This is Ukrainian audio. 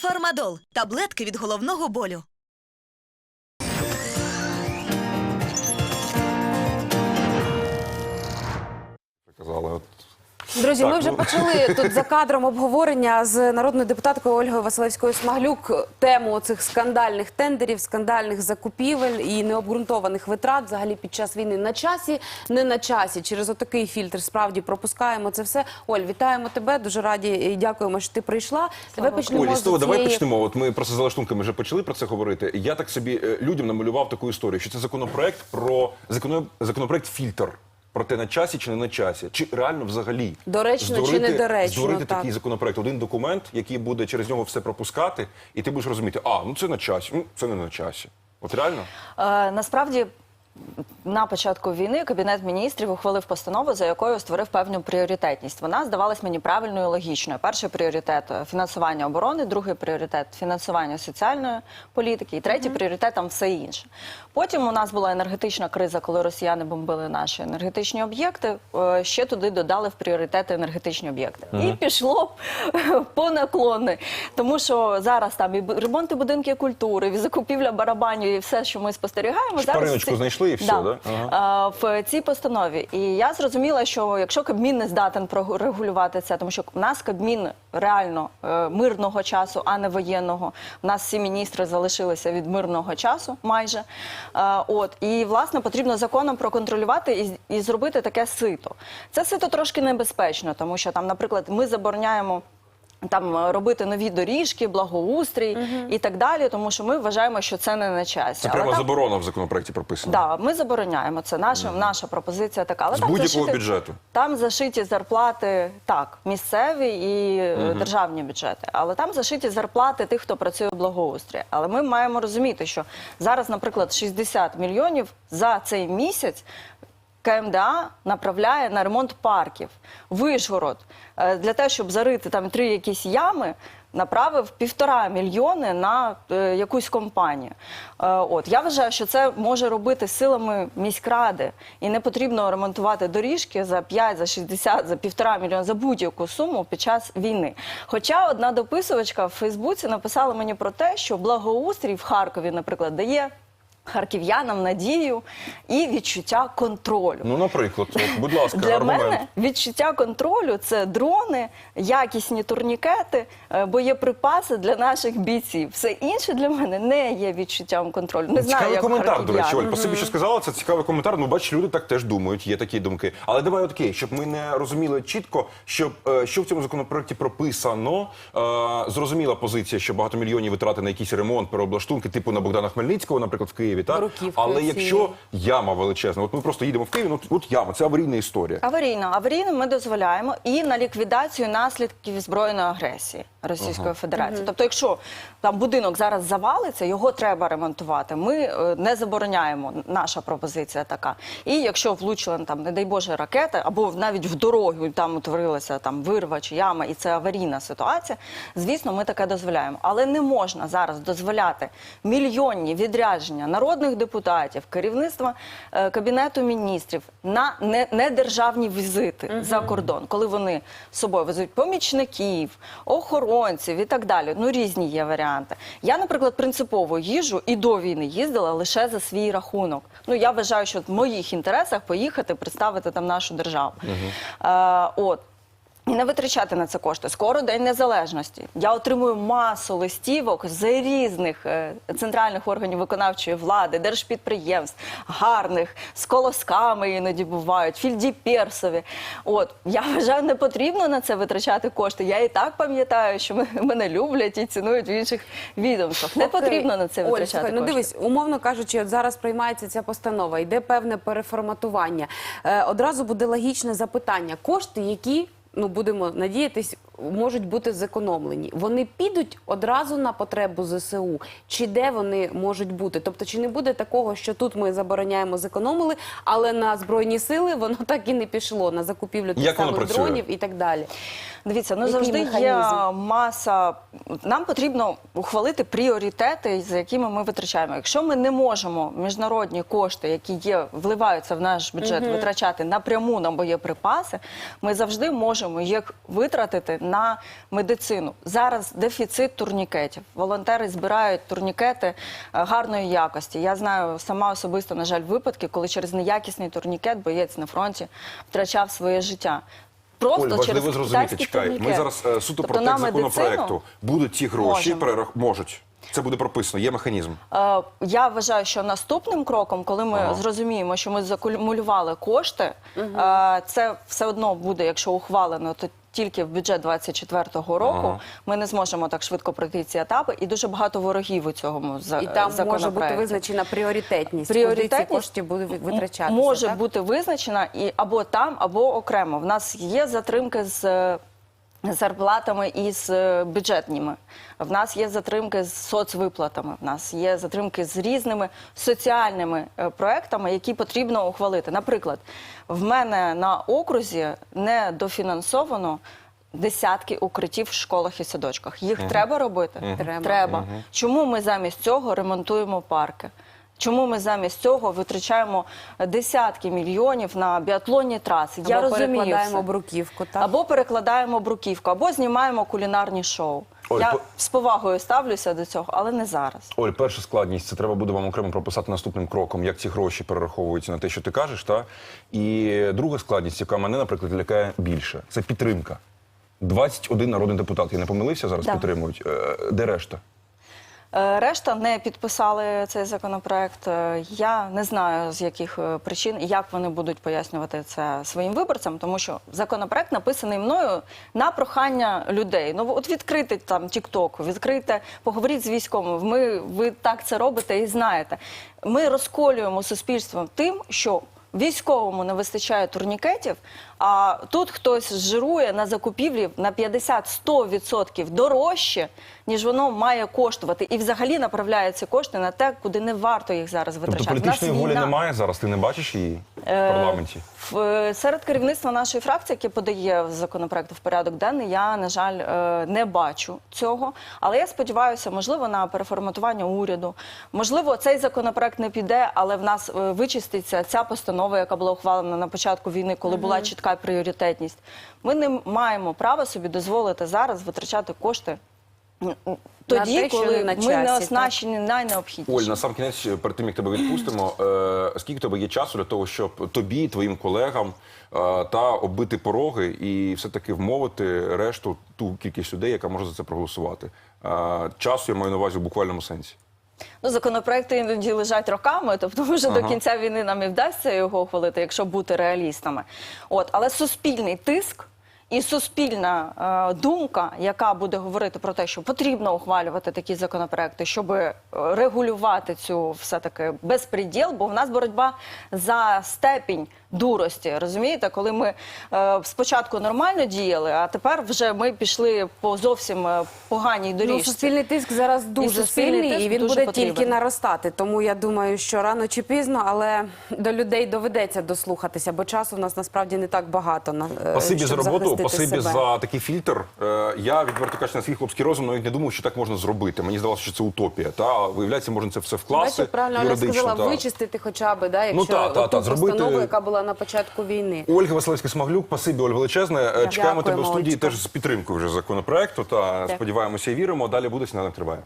Фармадол таблетки від головного болю. Казали, от Друзі, Так, ми вже ну. почали тут за кадром обговорення з народною депутаткою Ольгою Василевською Смаглюк тему цих скандальних тендерів, скандальних закупівель і необґрунтованих витрат взагалі під час війни на часі, не на часі. Через отакий фільтр справді пропускаємо це все. Оль, вітаємо тебе. Дуже раді і дякуємо, що ти прийшла. Давай почнемо Олі, з того, з давай цієї... почнемо. От ми просто за лаштунками вже почали про це говорити. Я так собі е, людям намалював таку історію, що це законопроект про законопроект фільтр. Про те на часі чи не на часі, чи реально взагалі Доречно чи недоречно, створити так. такий законопроект, один документ, який буде через нього все пропускати, і ти будеш розуміти, а ну це на часі, ну це не на часі. От реально Е, насправді. На початку війни кабінет міністрів ухвалив постанову, за якою створив певну пріоритетність. Вона здавалась мені правильною і логічною. Перший пріоритет фінансування оборони, другий пріоритет фінансування соціальної політики, і третій пріоритет там все інше. Потім у нас була енергетична криза, коли росіяни бомбили наші енергетичні об'єкти. Е, Ще туди додали в пріоритети енергетичні об'єкти. І пішло по наклони. Тому що зараз там і ремонти будинків культури, і закупівля барабанів, і все, що ми спостерігаємо, зараз ці- знайшли і все, да? А, в цій постанові. І я зрозуміла, що якщо Кабмін не здатен прорегулювати це, тому що в нас Кабмін реально е, мирного часу, а не воєнного. У нас всі міністри залишилися від мирного часу майже. Е, От і власне потрібно законом проконтролювати і, і зробити таке сито. Це сито трошки небезпечно, тому що там, наприклад, ми забороняємо. Там е, робити нові доріжки, благоустрій і так далі, тому що ми вважаємо, що це не на часі. це Але прямо там- заборона в законопроекті прописана. Да, ми забороняємо це. Наша наша пропозиція така. Але З будь-якого бюджету? Там зашиті зарплати так, місцеві і е, державні бюджети. Але там зашиті зарплати тих, хто працює в благоустрій. Але ми маємо розуміти, що зараз, наприклад, 60 мільйонів за цей місяць. КМДА направляє на ремонт парків. Вишгород е, для того, щоб зарити там три якісь ями, направив півтора мільйони на е, якусь компанію. Е, от я вважаю, що це може робити силами міськради, і не потрібно ремонтувати доріжки за 5, за 60, за півтора мільйона за будь-яку суму під час війни. Хоча одна дописувачка в Фейсбуці написала мені про те, що благоустрій в Харкові, наприклад, дає. Харків'янам надію і відчуття контролю. Ну, наприклад, от, будь ласка, Для аргумент. мене відчуття контролю це дрони, якісні турнікети, е, боєприпаси для наших бійців. Все інше для мене не є відчуттям контролю. Не знаю, Цікавий як коментар, до речі. Оль. Спасибі, що сказала. Це цікавий коментар. Ну, бачиш, люди так теж думають, є такі думки. Але давай от окей, щоб ми не розуміли чітко, щоб е, що в цьому законопроекті прописано. Е, зрозуміла позиція, що багато мільйонів витрати на якийсь ремонт, переоблаштунки, типу на Богдана Хмельницького, наприклад, в Києві. Так? Бруківкою Але цією. якщо яма величезна, от ми просто їдемо в Київ, ну от яма, це аварійна історія. Аварійно, аварійно ми дозволяємо і на ліквідацію наслідків збройної агресії Російської Федерації. Тобто, якщо там будинок зараз завалиться, його треба ремонтувати. Ми е, не забороняємо. Наша пропозиція така. І якщо влучила там, не дай Боже, ракета, або навіть в дорогу там утворилася там вирва чи яма, і це аварійна ситуація. Звісно, ми таке дозволяємо. Але не можна зараз дозволяти мільйонні відрядження народних депутатів, керівництва е, кабінету міністрів на не, недержавні візити за кордон, коли вони з собою везуть помічників, охоронців і так далі. Ну різні є варіанти. Я, наприклад, принципово їжу і до війни їздила лише за свій рахунок. Ну я вважаю, що в моїх інтересах поїхати представити там нашу державу. Е, от. І не витрачати на це кошти. Скоро День Незалежності. Я отримую масу листівок з різних е, центральних органів виконавчої влади, держпідприємств, гарних, з колосками іноді бувають, фільдіперсові. От я вважаю, не потрібно на це витрачати кошти. Я і так пам'ятаю, що мене- люблять і цінують в інших відомствах. Не Окей. потрібно на це Оль, витрачати слухай, кошти. Ну дивись, умовно кажучи, от зараз приймається ця постанова, йде певне переформатування. Е, одразу буде логічне запитання: кошти, які ну будемо надіятись, можуть бути зекономлені. Вони підуть одразу на потребу ЗСУ, чи де вони можуть бути? Тобто, чи не буде такого, що тут ми забороняємо, зекономили, але на збройні сили воно так і не пішло на закупівлю тих Як воно самих працює? дронів і так далі. Дивіться, ну Який завжди є механізм? маса. Нам потрібно ухвалити пріоритети, за якими ми витрачаємо. Якщо ми не можемо міжнародні кошти, які є, вливаються в наш бюджет, витрачати напряму на боєприпаси, ми завжди можемо їх витратити на медицину. Зараз дефіцит турнікетів. Волонтери збирають турнікети е, гарної якості. Я знаю сама особисто, на жаль, випадки, коли через неякісний турнікет боєць на фронті втрачав своє життя. Просто Оль, важливо через зрозуміти, чекай, ми зараз е, суто Тобто про текст законопроекту. Будуть ті гроші, можемо. перерах... можуть. Це буде прописано, є механізм. Е, Я вважаю, що наступним кроком, коли ми Ага. зрозуміємо, що ми закумулювали кошти, е, це все одно буде, якщо ухвалено, то тільки в бюджет 24-го року. Ага. Ми не зможемо так швидко пройти ці етапи, і дуже багато ворогів у цьому за- І там може бути визначена пріоритетність, куди ці Пріоритетність кошти будуть витрачатися. може так? бути визначена і або там, або окремо. В нас є затримки з е, зарплатами і з е, бюджетніми. В нас є затримки з соцвиплатами. В нас є затримки з різними соціальними е, проектами, які потрібно ухвалити. Наприклад, в мене на окрузі не дофінансовано. Десятки укриттів в школах і садочках. Їх треба робити? Треба. Чому ми замість цього ремонтуємо парки? Чому ми замість цього витрачаємо десятки мільйонів на біатлонні траси? Я Або розумію перекладаємо все. бруківку. Так? Або перекладаємо бруківку, або знімаємо кулінарні шоу. Ой, Я по- з повагою ставлюся до цього, але не зараз. Оль, перша складність це треба буде вам окремо прописати наступним кроком, як ці гроші перераховуються на те, що ти кажеш. Та? І друга складність, яка мене, наприклад, лякає більше, це підтримка. 21 народний депутат. Я не помилився зараз, Да. підтримують. Е, Де решта? Е, Решта не підписали цей законопроект. Е, Я не знаю з яких е, причин як вони будуть пояснювати це своїм виборцям, тому що законопроект написаний мною на прохання людей. Ну от відкрити там TikTok, відкрите, поговоріть з військовими. Ми ви так це робите і знаєте. Ми розколюємо суспільство тим, що Військовому не вистачає турнікетів, а тут хтось жирує на закупівлі на 50-100% дорожче, ніж воно має коштувати. І взагалі направляє ці кошти на те, куди не варто їх зараз Тобто витрачати. Нас політичної волі війна. немає зараз, ти не бачиш її в Е, парламенті? В, е, серед керівництва нашої фракції, яке подає законопроект в порядок денний, я, на жаль, е, не бачу цього. Але я сподіваюся, можливо, на переформатування уряду. Можливо, цей законопроект не піде, але в нас вичиститься ця постанова, яка була ухвалена на початку війни, коли була чітка пріоритетність. Ми не маємо права собі дозволити зараз витрачати кошти. Тоді, те, коли не на ми не оснащені найнеобхіднішим. Оль, на сам кінець, перед тим як тебе відпустимо, е, скільки в тебе є часу для того, щоб тобі, твоїм колегам е, та оббити пороги і все-таки вмовити решту ту кількість людей, яка може за це проголосувати? Е, часу я маю на увазі в буквальному сенсі. Ну, законопроекти іноді лежать роками, тобто може до кінця війни нам і вдасться його ухвалити, якщо бути реалістами. От, але суспільний тиск. І суспільна е, думка, яка буде говорити про те, що потрібно ухвалювати такі законопроекти, щоб е, регулювати цю все таки безпреділ, бо в нас боротьба за степінь дурості. Розумієте, коли ми е, спочатку нормально діяли, а тепер вже ми пішли по зовсім поганій Ну, доріжці. суспільний тиск зараз дуже суспільний сильний, тиск і він буде потрібен. тільки наростати. Тому я думаю, що рано чи пізно, але до людей доведеться дослухатися, бо часу в нас насправді не так багато. На е, Спасибі за роботу, спасибі себе. за такий фільтр. Е, я відверто кажучи, на свій хлопський розум навіть не думав, що так можна зробити. Мені здавалося, що це утопія. Та виявляється, можна це все вкласти. Бачите, правильно юридично, сказала, та. вичистити хоча б, да, якщо Ну, та, та, та, зробити- постанову, яка була на початку війни. Ольга Василевська Смаглюк, спасибі, Оль величезне. Е, Чекаємо тебе в студії Олечко. теж з підтримкою вже законопроекту. Та сподіваємося і віримо. Далі буде сніданок триває.